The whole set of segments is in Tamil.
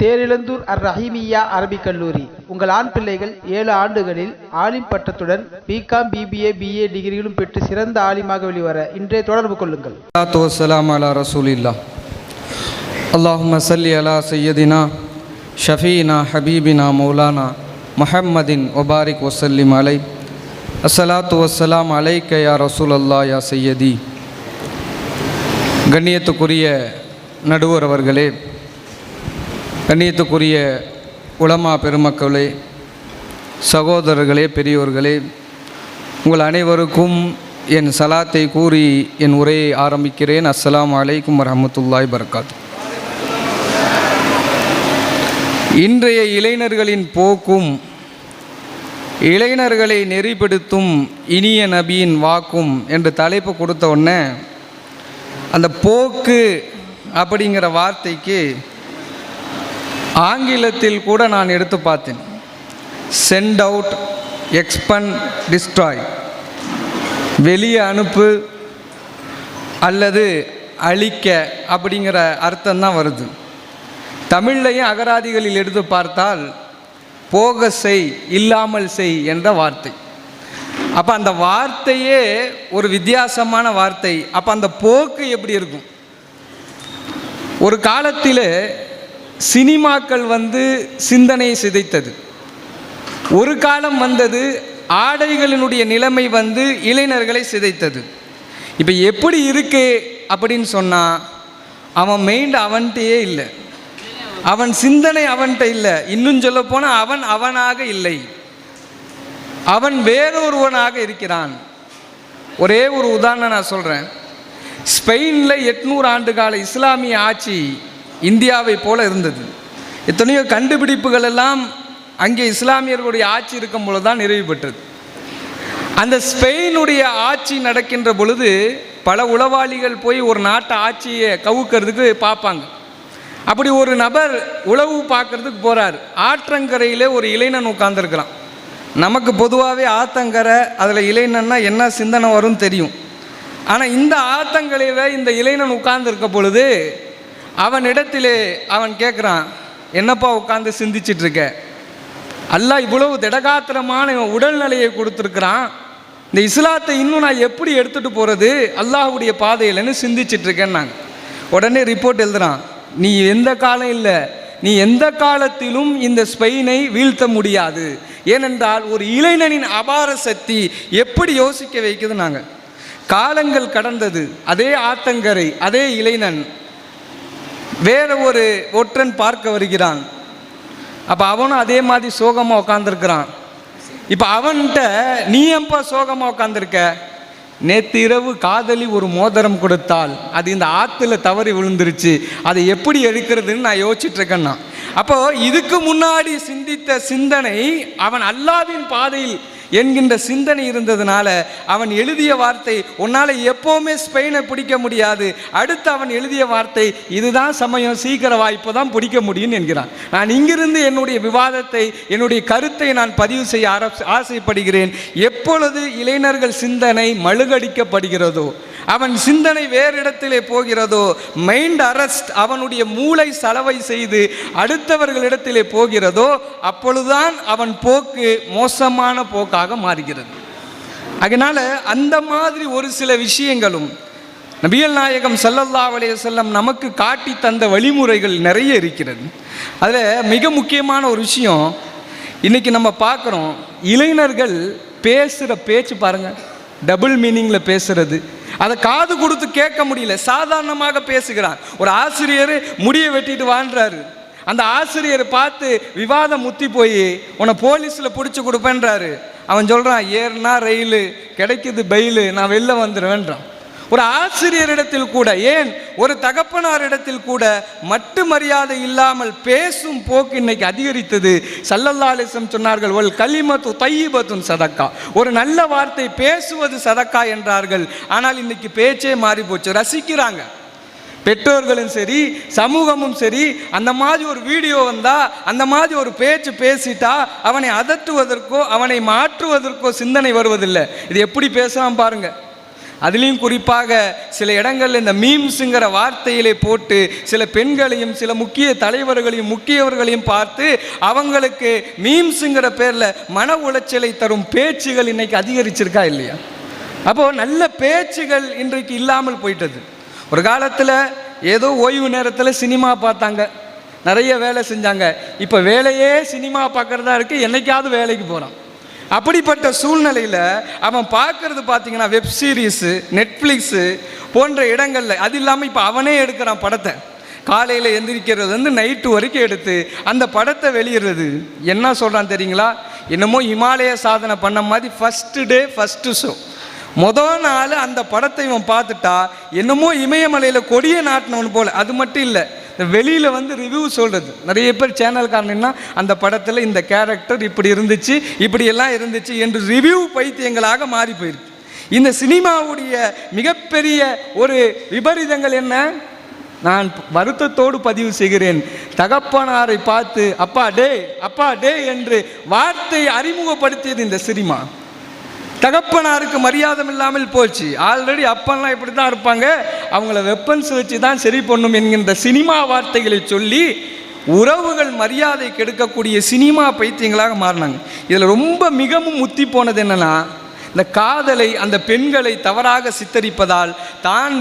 தேரிழந்தூர் அர் ரஹீமியா அரபிக் கல்லூரி. உங்கள் ஆண் பிள்ளைகள் ஏழு ஆண்டுகளில் ஆலிம் பட்டத்துடன் பிகாம் பிபிஏ பிஏ டிகிரிகளும் பெற்று சிறந்த ஆலிமாக வெளிவர இன்றைய தொடர்பு கொள்ளுங்கள். வசலாம் அலா ரசூலில்லா அல்லாஹும் சல்லி அலா சையதினா ஷஃபீனா ஹபீபினா மௌலானா முஹம்மதின் ஒபாரிக் வசல்லிம் அலை அசலாத்து வசலாம் அலைக்க யா ரசூல் அல்லா யா சையதி. கண்ணியத்துக்குரிய நடுவர் அவர்களே கண்ணியத்துக்குரிய உலமா பெருமக்களே சகோதரர்களே பெரியோர்களே உங்கள் அனைவருக்கும் என் சலாத்தை கூறி என் உரையை ஆரம்பிக்கிறேன். அஸ்லாம் அலைக்கும் வரமத்துல்லாய் பரக்காத் இன்றைய இளைஞர்களின் போக்கும் இளைஞர்களை நெறிப்படுத்தும் இனிய நபியின் வாக்கும் என்று தலைப்பு கொடுத்த உடனே அந்த போக்கு அப்படிங்கிற வார்த்தைக்கு ஆங்கிலத்தில் கூட நான் எடுத்து பார்த்தேன். சென்ட் அவுட் எக்ஸ்பன் டிஸ்ட்ராய் வெளியே அனுப்பு அல்லது அழிக்க அப்படிங்கிற அர்த்தம் தான் வருது. தமிழ்லையும் அகராதிகளில் எடுத்து பார்த்தால் போக செய் இல்லாமல் செய் என்ற வார்த்தை. அப்போ அந்த வார்த்தையே ஒரு வித்தியாசமான வார்த்தை. அப்போ அந்த போக்கு எப்படி இருக்கும்? ஒரு காலத்தில் சினிமாக்கள் வந்து சிந்தனையை சிதைத்தது. ஒரு காலம் வந்தது ஆடைகளினுடைய நிலைமை வந்து இளைஞர்களை சிதைத்தது. இப்போ எப்படி இருக்கு அப்படின்னு சொன்னால் அவன் மெயின்ட் அவன்கிட்டயே இல்லை. அவன் சிந்தனை அவன்கிட்ட இல்லை. இன்னும் சொல்ல போனால் அவன் அவனாக இல்லை. அவன் வேறொருவனாக இருக்கிறான். ஒரே ஒரு உதாரணம் நான் சொல்கிறேன் ஸ்பெயினில் எட்நூறு ஆண்டு கால இஸ்லாமிய ஆட்சி இந்தியாவை போல இருந்தது. எத்தனையோ கண்டுபிடிப்புகள் எல்லாம் அங்கே இஸ்லாமியர்களுடைய ஆட்சி இருக்கும் பொழுது தான் நிறைவு பெற்றது. அந்த ஸ்பெயினுடைய ஆட்சி நடக்கின்ற பொழுது பல உளவாளிகள் போய் ஒரு நாட்டு ஆட்சியை கவுக்கிறதுக்கு பார்ப்பாங்க. அப்படி ஒரு நபர் உளவு பார்க்கறதுக்கு போகிறார் ஆற்றங்கரையில் ஒரு இளைஞன் உட்காந்துருக்கிறான் நமக்கு பொதுவாகவே ஆத்தங்கரை அதில் இளைஞன்னா என்ன சிந்தனை வரும்னு தெரியும். ஆனால் இந்த ஆத்தங்கரையில் இந்த இளைஞன் உட்கார்ந்துருக்க பொழுது அவனிடத்திலே அவன் கேட்குறான் என்னப்பா உட்காந்து சிந்திச்சிட்டு இருக்க அல்லாஹ் இவ்வளவு திடகாத்திரமான உடல்நிலையை கொடுத்துருக்குறான். இந்த இஸ்லாத்தை இன்னும் நான் எப்படி எடுத்துகிட்டு போகிறது அல்லாஹ்வுடைய பாதையிலன்னு சிந்திச்சிட்டு இருக்கேன்னாங்க உடனே ரிப்போர்ட் எழுதுறான் நீ எந்த காலம் இல்லை. நீ எந்த காலத்திலும் இந்த ஸ்பெயினை வீழ்த்த முடியாது. ஏனென்றால் ஒரு இளைஞனின் அபார சக்தி எப்படி யோசிக்க வைக்குது நாங்கள் காலங்கள் கடந்தது அதே ஆத்தங்கரை அதே இளைஞன் வேறு ஒரு ஒற்றன் பார்க்க வருகிறான். அப்போ அவனும் அதே மாதிரி சோகமாக உட்காந்துருக்கிறான் இப்போ அவன்கிட்ட நீ எப்போ சோகமாக உட்காந்துருக்க நேற்று இரவு காதலி ஒரு மோதிரம் கொடுத்தால் அது இந்த ஆற்றுல தவறி விழுந்துருச்சு. அதை எப்படி எடுக்கிறதுன்னு நான் யோசிச்சுட்ருக்கேன்னா அப்போது இதுக்கு முன்னாடி சிந்தித்த சிந்தனை அவன் அல்லாவின் பாதையில் என்கின்ற சிந்தனை இருந்ததுனால அவன் எழுதிய வார்த்தை உன்னால் எப்போவுமே ஸ்பெயினை பிடிக்க முடியாது. அடுத்து அவன் எழுதிய வார்த்தை இதுதான் சமயம் சீக்கிர வாய்ப்பு தான் பிடிக்க முடியும் என்கிறான். நான் இங்கிருந்து என்னுடைய விவாதத்தை என்னுடைய கருத்தை நான் பதிவு செய்ய ஆசைப்படுகிறேன். எப்பொழுது இளைஞர்கள் சிந்தனை மழுகடிக்கப்படுகிறதோ அவன் சிந்தனை வேறு இடத்திலே போகிறதோ மைண்ட் அரெஸ்ட் அவனுடைய மூளை சலவை செய்து அடுத்தவர்களிடத்திலே போகிறதோ அப்பொழுதுதான் அவன் போக்கு மோசமான போக்காக மாறுகிறது. அதனால் அந்த மாதிரி ஒரு சில விஷயங்களும் நபியல் நாயகம் சல்லல்லா அலைஹி செல்லம் நமக்கு காட்டி தந்த வழிமுறைகள் நிறைய இருக்கிறது. அதில் மிக முக்கியமான ஒரு விஷயம் இன்றைக்கி நம்ம பார்க்குறோம் இளைஞர்கள் பேசுகிற பேச்சு பாருங்கள் டபுள் மீனிங்கில் பேசுகிறது அதை காது கொடுத்து கேட்க முடியல. சாதாரணமாக பேசுகிறான் ஒரு ஆசிரியர் முடியை வெட்டிட்டு வாழ்றாரு. அந்த ஆசிரியர் பார்த்து விவாதம் முத்தி போய் உன்னை போலீஸில் பிடிச்சி கொடுப்பேன்றாரு. அவன் சொல்கிறான் ஏறுனா ரயிலு கிடைக்குது பெயிலு நான் வெளில வந்துடுவேன்றான் ஒரு ஆசிரியரிடத்தில் கூட ஏன்? ஒரு தகப்பனாரிடத்தில் கூட மட்டு மரியாதை இல்லாமல் பேசும் போக்கு இன்னைக்கு அதிகரித்தது. சல்லல்லா சொன்னார்கள் ஒரு களிமத்து தையீபத்தும் சதக்கா. ஒரு நல்ல வார்த்தை பேசுவது சதக்கா என்றார்கள். ஆனால் இன்னைக்கு பேச்சே மாறி போச்சு ரசிக்கிறாங்க. பெற்றோர்களும் சரி சமூகமும் சரி அந்த மாதிரி ஒரு வீடியோ வந்தால் அந்த மாதிரி ஒரு பேச்சு பேசிட்டா அவனை அதட்டுவதற்கோ அவனை மாற்றுவதற்கோ சிந்தனை வருவதில்லை. இது எப்படி பேசலாம் பாருங்கள் அதுலேயும் குறிப்பாக சில இடங்களில் இந்த மீம்ஸுங்கிற வார்த்தையிலே போட்டு சில பெண்களையும் சில முக்கிய தலைவர்களையும் முக்கியவர்களையும் பார்த்து அவங்களுக்கு மீம்ஸுங்கிற பேரில் மன உளைச்சலை தரும் பேச்சுகள் இன்னைக்கு அதிகரிச்சிருக்கா இல்லையா? அப்போது நல்ல பேச்சுகள் இன்றைக்கு இல்லாமல் போயிட்டது. ஒரு காலத்தில் ஏதோ ஓய்வு நேரத்தில் சினிமா பார்த்தாங்க. நிறைய வேலை செஞ்சாங்க. இப்போ வேலையே சினிமா பார்க்குறதா இருக்குது என்னைக்காவது வேலைக்கு போகிறான் அப்படிப்பட்ட சூழ்நிலையில் அவன் பார்க்கறது பார்த்தீங்கன்னா வெப் சீரிஸு நெட்ஃப்ளிக்ஸு போன்ற இடங்களில். அது இல்லாமல் இப்போ அவனே எடுக்கிறான் படத்தை. காலையில் எந்திரிக்கிறது வந்து நைட்டு வரைக்கும் எடுத்து அந்த படத்தை வெளியிடுறது. என்ன சொல்கிறான் தெரியுங்களா? என்னமோ இமாலய சாதனை பண்ண மாதிரி ஃபஸ்ட்டு டே ஃபஸ்ட்டு ஷோ மொதல் நாள் அந்த படத்தை இவன் பார்த்துட்டா என்னமோ இமயமலையில் கொடிய நாட்டினவன் போல. அது மட்டும் இல்லை இந்த வெளியில் வந்து ரிவ்யூ சொல்கிறது நிறைய பேர் சேனல்காரனா அந்த படத்தில் இந்த கேரக்டர் இப்படி இருந்துச்சு இப்படியெல்லாம் இருந்துச்சு என்று ரிவ்யூ பைத்தியங்களாக மாறி போயிருக்கு. இந்த சினிமாவுடைய மிகப்பெரிய ஒரு விபரீதங்கள் என்ன? நான் வருத்தத்தோடு பதிவு செய்கிறேன். தகப்பனாரை பார்த்து அப்பா டே அப்பா டே என்று வார்த்தை அறிமுகப்படுத்தியது இந்த சினிமா. தகப்பனாருக்கு மரியாதை இல்லாமல் போச்சு. ஆல்ரெடி அப்பெல்லாம் இப்படி தான் இருப்பாங்க. அவங்கள வெப்பன்ஸ் வச்சு தான் சரி பண்ணும் என்கின்ற சினிமா வார்த்தைகளை சொல்லி உறவுகள் மரியாதை கெடுக்கக்கூடிய சினிமா பைத்தியங்களாக மாறினாங்க. இதில் ரொம்ப மிகவும் முத்தி போனது என்னன்னா இந்த காதலை அந்த பெண்களை தவறாக சித்தரிப்பதால் தான்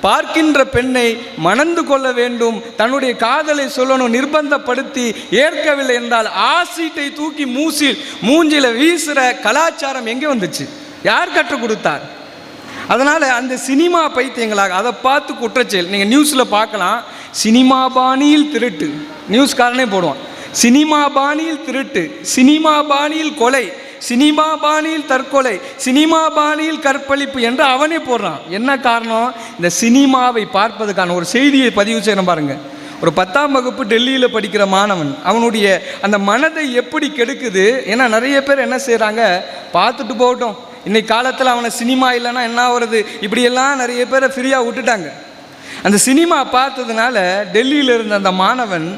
பார்க்கின்ற பெண்ணை மணந்து கொள்ள வேண்டும். தன்னுடைய காதலை சொல்லணும் நிர்பந்தப்படுத்தி ஏற்கவில்லை என்றால் ஆசீட்டை தூக்கி மூசி மூஞ்சில வீசுகிற கலாச்சாரம் எங்கே வந்துச்சு? யார் கற்றுக் கொடுத்தார்? அதனால் அந்த சினிமா பைத்தியங்களாக அதை பார்த்து குற்றச்செயல். நீங்கள் நியூஸில் பார்க்கலாம். சினிமா பாணியில் திருட்டு. நியூஸ்காரனே போடுவான். சினிமா பாணியில் திருட்டு சினிமா பாணியில் கொலை சினிமா பாணியில் தற்கொலை சினிமா பாணியில் கற்பழிப்பு என்று அவனே போடுறான். என்ன காரணம்? இந்த சினிமாவை பார்ப்பதுக்கான ஒரு செய்தியை பதிவு செய்யணும் பாருங்க. ஒரு பத்தாம் வகுப்பு டெல்லியில் படிக்கிற மாணவன் அவனுடைய அந்த மனதை எப்படி கெடுக்குது? ஏன்னா நிறைய பேர் என்ன செய்கிறாங்க பார்த்துட்டு போகட்டும். இன்னைக்கு காலத்தில் அவனை சினிமா இல்லைன்னா என்ன வருது இப்படியெல்லாம் நிறைய பேரை ஃப்ரீயாக விட்டுட்டாங்க. அந்த சினிமா பார்த்ததுனால டெல்லியில் இருந்த அந்த மாணவன்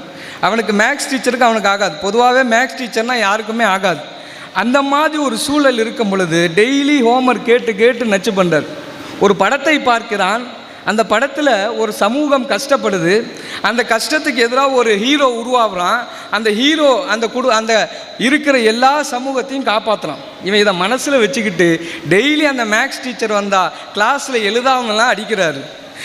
அவனுக்கு மேக்ஸ் டீச்சருக்கு அவனுக்கு ஆகாது. பொதுவாகவே மேக்ஸ் டீச்சர்னால் யாருக்குமே ஆகாது. அந்த மாதிரி ஒரு சூழல் இருக்கும் பொழுது டெய்லி ஹோம்ஒர்க் கேட்டு கேட்டு நச்சு பண்ணுறார் ஒரு படத்தை பார்க்கிறான். அந்த படத்தில் ஒரு சமூகம் கஷ்டப்படுது. அந்த கஷ்டத்துக்கு எதிராக ஒரு ஹீரோ உருவாகுறான். அந்த ஹீரோ அந்த குடு அந்த இருக்கிற எல்லா சமூகத்தையும் காப்பாற்றுறான் இவன் இதை மனசில் வச்சுக்கிட்டு டெய்லி அந்த மேக்ஸ் டீச்சர் வந்தால் கிளாஸில் எழுதாமலாம் அடிக்கிறாரு.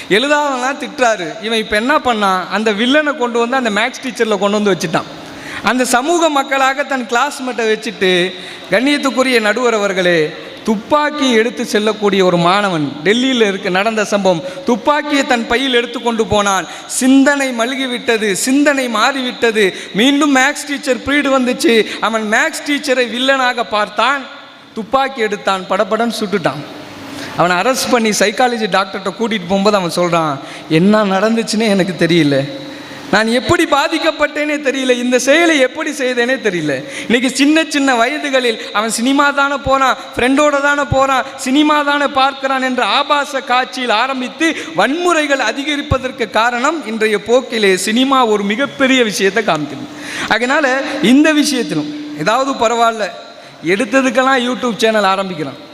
எழுதாமலாம் திட்டுறாரு. இவன் இப்போ என்ன பண்ணான் அந்த வில்லனை கொண்டு வந்து அந்த மேக்ஸ் டீச்சரில் கொண்டு வந்து வச்சுட்டான். அந்த சமூக மக்களாக தன் கிளாஸ்மேட்டை வச்சுட்டு கண்ணியத்துக்குரிய நடுவர் அவர்களே துப்பாக்கி எடுத்து செல்லக்கூடிய ஒரு மாணவன் டெல்லியில் இருக்க நடந்த சம்பவம். துப்பாக்கியை தன் பையில் எடுத்துக்கொண்டு போனான். சிந்தனை மல்கிவிட்டது சிந்தனை மாறிவிட்டது மீண்டும் மேக்ஸ் டீச்சர் ப்ரீடு வந்துச்சு. அவன் மேக்ஸ் டீச்சரை வில்லனாக பார்த்தான். துப்பாக்கி எடுத்தான் படப்படன் சுட்டுட்டான். அவனை அரெஸ்ட் பண்ணி சைக்காலஜி டாக்டர்கிட்ட கூட்டிகிட்டு போகும்போது அவன் சொல்கிறான் என்ன நடந்துச்சுன்னே எனக்கு தெரியல. நான் எப்படி பாதிக்கப்பட்டேனே தெரியல. இந்த செயலை எப்படி செய்தேனே தெரியல. இன்னைக்கு சின்ன சின்ன வயதுகளில் அவன் சினிமா தானே போகிறான் ஃப்ரெண்டோட தானே போகிறான் சினிமா தானே பார்க்கிறான் என்ற ஆபாச காட்சியில் ஆரம்பித்து வன்முறைகள் அதிகரிப்பதற்கு காரணம் இன்றைய போக்கிலே சினிமா ஒரு மிகப்பெரிய விஷயத்தை காமிக்குது. அதனால் இந்த விஷயத்திலும் ஏதாவது பரவாயில்ல. எடுத்ததுக்கெல்லாம் யூடியூப் சேனல் ஆரம்பிக்கிறான்.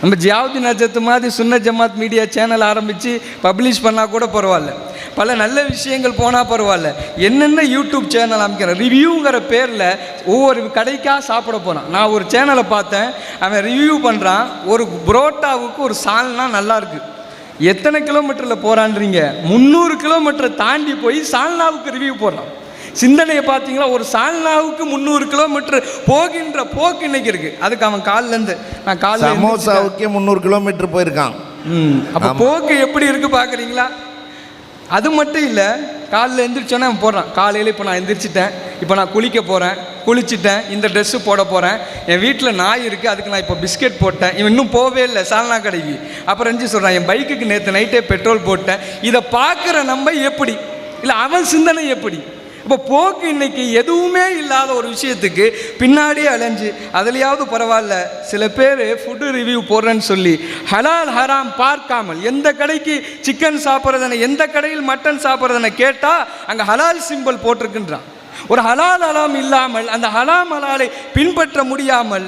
நம்ம ஜியாவுதி நஜத்து மாதிரி சுன்ன ஜமாத் மீடியா சேனல் ஆரம்பித்து பப்ளிஷ் பண்ணால் கூட பரவாயில்ல. பல நல்ல விஷயங்கள் போனால் பரவாயில்ல. என்னென்ன யூடியூப் சேனல் அமைக்கிறேன் ரிவ்யூங்கிற பேரில் ஒவ்வொரு கடைக்காக சாப்பிட போகிறான் நான் ஒரு சேனலை பார்த்தேன். அவன் ரிவ்யூ பண்ணுறான் ஒரு புரோட்டாவுக்கு ஒரு சால்னா நல்லாயிருக்கு எத்தனை கிலோமீட்டரில் போகிறான்றீங்க முந்நூறு கிலோமீட்டரை தாண்டி போய் சால்னாவுக்கு ரிவ்யூ போடுறான். சிந்தனையை பார்த்தீங்களா ஒரு சால்னாவுக்கு முந்நூறு கிலோமீட்டர் போகின்ற போக்கு இன்னைக்கு இருக்கு. அதுக்கு அவன் காலிலேருந்து நான் எந்திரிச்சிட்டேன். சமோசாவுக்கே முந்நூறு கிலோமீட்டர் போயிருக்கான். ம் அப்போ போக்கு எப்படி இருக்கு பார்க்குறீங்களா அது மட்டும் இல்லை காலைல எந்திரிச்சோன்னே அவன் போடுறான் காலையில் இப்போ நான் எந்திரிச்சிட்டேன் இப்போ நான் குளிக்க போகிறேன் குளிச்சிட்டேன். இந்த ட்ரெஸ்ஸு போட போகிறேன் என் வீட்டில் நாய் இருக்குது அதுக்கு நான் இப்போ பிஸ்கெட் போட்டேன். இவன் இன்னும் போவே இல்லை சால்னா கடைக்கு. அப்புறம் எஞ்சி சொல்கிறான் என் பைக்குக்கு நேற்று நைட்டே பெட்ரோல் போட்டேன். இதை பார்க்குற நம்ம எப்படி? இல்லை அவன் சிந்தனை எப்படி? இப்போ போக்கு இன்னைக்கு எதுவுமே இல்லாத ஒரு விஷயத்துக்கு பின்னாடியே அலைஞ்சு அதுலேயாவது பரவாயில்ல சில பேர் ஃபுட்டு ரிவ்யூ போடுறேன்னு சொல்லி ஹலால் ஹராம் பார்க்காமல் எந்த கடைக்கு சிக்கன் சாப்பிட்றதுன எந்த கடையில் மட்டன் சாப்பிட்றதுன கேட்டால் அங்கே ஹலால் சிம்பல் போட்டிருக்குன்றான். ஒரு ஹலால் ஹலாம் இல்லாமல் அந்த ஹலாம் ஹலாலை பின்பற்ற முடியாமல்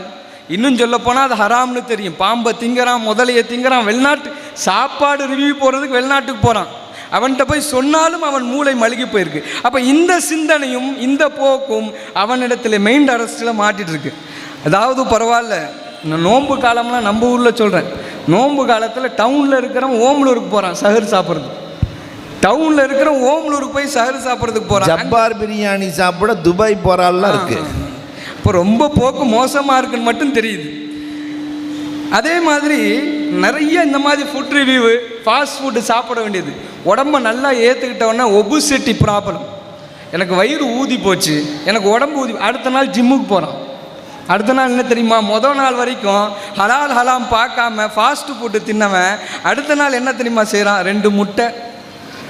இன்னும் சொல்ல போனால் அது ஹராம்னு தெரியும். பாம்பை திங்கிறான் முதலையை திங்கிறான் வெளிநாட்டு சாப்பாடு ரிவ்யூ போகிறதுக்கு வெளிநாட்டுக்கு போகிறான் அவன்கிட்ட போய் சொன்னாலும் அவன் மூளை மழுகி போயிருக்கு. அப்போ இந்த சிந்தனையும் இந்த போக்கும் அவனிடத்தில் மெயின் அரஸ்டில் மாட்டிட்டு இருக்கு அதாவது பரவாயில்ல நான் நோன்பு காலம்லாம் நம்ம ஊரில் சொல்கிறேன் நோன்பு காலத்தில் டவுனில் இருக்கிறவன் ஓமலூருக்கு போகிறான் சஹர் சாப்பிட்றதுக்கு. டவுனில் இருக்கிற ஓமலூருக்கு போய் சஹர் சாப்பிட்றதுக்கு போகிறான் ஜப்பார் பிரியாணி சாப்பிட துபாய் போறாள்லாம் இருக்கு. இப்போ ரொம்ப போக்கு மோசமாக இருக்குன்னு மட்டும் தெரியுது. அதே மாதிரி நிறைய இந்த மாதிரி ஃபுட் ரிவ்யூவு ஃபாஸ்ட் ஃபுட்டு சாப்பிட வேண்டியது. உடம்ப நல்லா ஏற்றுக்கிட்டவொடனே ஒபுசிட்டி ப்ராப்ளம் எனக்கு வயிறு ஊதி போச்சு. எனக்கு உடம்பு ஊதி அடுத்த நாள் ஜிம்முக்கு போகிறான் அடுத்த நாள் என்ன தெரியுமா? மொதல் நாள் வரைக்கும் ஹலால் ஹலாம் பார்க்காம ஃபாஸ்ட் ஃபுட்டு தின்னவன் அடுத்த நாள் என்ன தெரியுமா செய்கிறான் ரெண்டு முட்டை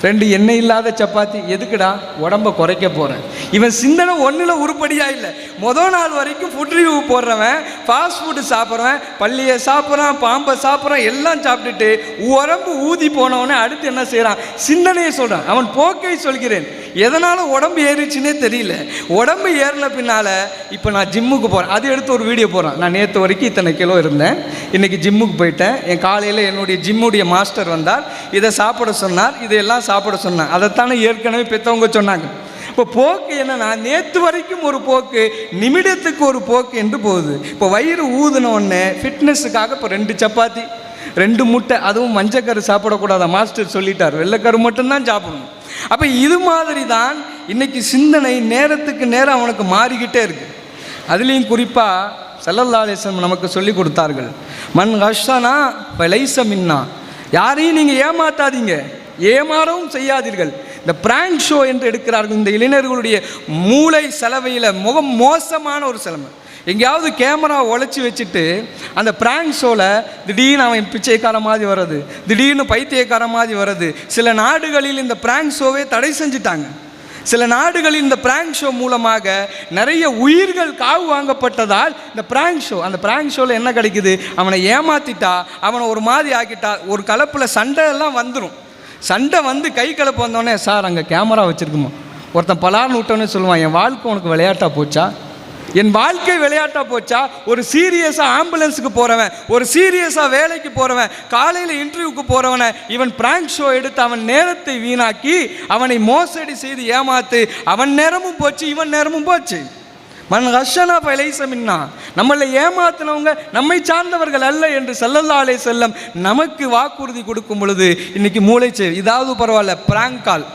ரெண்டு எண்ணெய் இல்லாத சப்பாத்தி. எதுக்குடா? உடம்ப குறைக்க போகிறேன் இவன் சிந்தனை ஒன்றில் உருப்படியாக இல்லை. மொதல் நாள் வரைக்கும் ஃபுட் ரிவ்யூ போடுறவன் ஃபாஸ்ட் ஃபுட்டு சாப்பிட்றவன் பள்ளியை சாப்பிட்றான் பாம்பை சாப்பிட்றான் எல்லாம் சாப்பிட்டுட்டு உடம்பு ஊதி போனவனே அடுத்து என்ன செய்கிறான் சிந்தனையை சொல்கிறான் அவன் போக்கை சொல்கிறேன். எதனால் உடம்பு ஏறிச்சுன்னே தெரியல. உடம்பு ஏறின பின்னால் இப்போ நான் ஜிம்முக்கு போகிறேன் அது எடுத்து ஒரு வீடியோ போகிறேன் நான் நேற்று வரைக்கும் இத்தனை கிலோ இருந்தேன். இன்றைக்கி ஜிம்முக்கு போயிட்டேன். என் காலையில் என்னுடைய ஜிம்முடைய மாஸ்டர் வந்தார். இதை சாப்பிட சொன்னார். இதையெல்லாம் சாப்பிட சொன்னார் அதைத்தானே ஏற்கனவே பெற்றவங்க சொன்னாங்க. இப்போ போக்கு என்னன்னா நேற்று வரைக்கும் ஒரு போக்கு நிமிடத்துக்கு ஒரு போக்கு என்று போகுது. இப்போ வயிறு ஊதுன உடனே ஃபிட்னஸுக்காக இப்போ ரெண்டு சப்பாத்தி ரெண்டு முட்டை அதுவும் மஞ்சக்கரு சாப்பிடக்கூடாத? மாஸ்டர் சொல்லிட்டார். வெள்ளைக்கரு மட்டும்தான் சாப்பிடணும். அப்போ இது மாதிரி தான் இன்னைக்கு சிந்தனை நேரத்துக்கு நேரம் அவனுக்கு மாறிக்கிட்டே இருக்கு. அதுலேயும் குறிப்பாக சல்லல்லா நமக்கு சொல்லி கொடுத்தார்கள். மண் ஹஷனா இப்போ லைசமின்னா யாரையும் நீங்கள் ஏமாத்தாதீங்க. ஏமாறவும் செய்யாதீர்கள். இந்த பிராங்க் ஷோ என்று எடுக்கிறார்கள் இந்த இளைஞர்களுடைய மூளை செலவையில் முகம் மோசமான ஒரு செலவு எங்கேயாவது கேமரா உழைச்சி வச்சுட்டு அந்த பிராங்க் ஷோவில் திடீர்னு அவன் பிச்சைக்கார மாதிரி வர்றது திடீர்னு பைத்தியக்கார மாதிரி வர்றது. சில நாடுகளில் இந்த பிராங்க் ஷோவே தடை செஞ்சிட்டாங்க. சில நாடுகளில் இந்த பிராங்க் ஷோ மூலமாக நிறைய உயிர்கள் காவு வாங்கப்பட்டதால் இந்த பிராங்க் ஷோ அந்த பிராங்க் ஷோவில் என்ன கிடைக்குது? அவனை ஏமாத்திட்டா அவனை ஒரு மாதிரி ஆக்கிட்டா ஒரு கலப்பில் சண்டை எல்லாம் வந்துடும் சண்டை வந்து கை கலப்பு வந்தோடனே சார் அங்கே கேமரா வச்சுருக்குமா? ஒருத்தன் பலார்னு விட்டோன்னே சொல்லுவான் என் வாழ்க்கை உனக்கு விளையாட்டாக போச்சா? என் வாழ்க்கை விளையாட்டாக போச்சா? ஒரு சீரியஸாக ஆம்புலன்ஸுக்கு போகிறவன் ஒரு சீரியஸாக வேலைக்கு போகிறவன் காலையில் இன்டர்வியூக்கு போகிறவனை இவன் பிராங்க் ஷோ எடுத்து அவன் நேரத்தை வீணாக்கி அவனை மோசடி செய்து ஏமாத்து அவன் நேரமும் போச்சு இவன் நேரமும் போச்சு. மன் ஹஷனா பலைசமின்னா நம்மளை ஏமாத்தினவங்க நம்மை சார்ந்தவர்கள் அல்ல என்று செல்லல்லாலே செல்லம் நமக்கு வாக்குறுதி கொடுக்கும் பொழுது இன்னைக்கு மூளைச்சே இதாவது பரவாயில்ல பிராங்க் கால்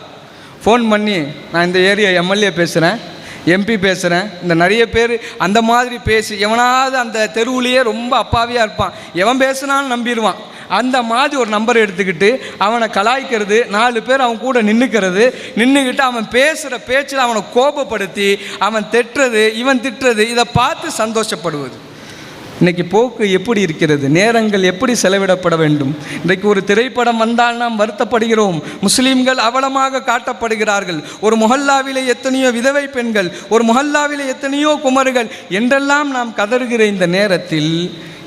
ஃபோன் பண்ணி நான் இந்த ஏரியா எம்எல்ஏ பேசுகிறேன் எம்பி பேசுகிறேன் இந்த நிறைய பேர் அந்த மாதிரி பேசி எவனாவது அந்த தெருவுலேயே ரொம்ப அப்பாவியாக இருப்பான். எவன் பேசுனாலும் நம்பிடுவான். அந்த மாதிரி ஒரு நம்பர் எடுத்துக்கிட்டு அவனை கலாய்க்கிறது நாலு பேர் அவன் கூட நின்றுக்கிறது நின்றுக்கிட்டு அவன் பேசுகிற பேச்சில் அவனை கோபப்படுத்தி அவன் திட்டுறது இவன் திட்டுறது இதை பார்த்து சந்தோஷப்படுவது. இன்றைக்கி போக்கு எப்படி இருக்கிறது? நேரங்கள் எப்படி செலவிடப்பட வேண்டும்? இன்றைக்கு ஒரு திரைப்படம் வந்தால் நாம் வருத்தப்படுகிறோம். முஸ்லீம்கள் அவலமாக காட்டப்படுகிறார்கள். ஒரு முஹல்லாவிலே எத்தனையோ விதவை பெண்கள் ஒரு முஹல்லாவிலே எத்தனையோ குமர்கள் என்றெல்லாம் நாம் கதறுகிற இந்த நேரத்தில்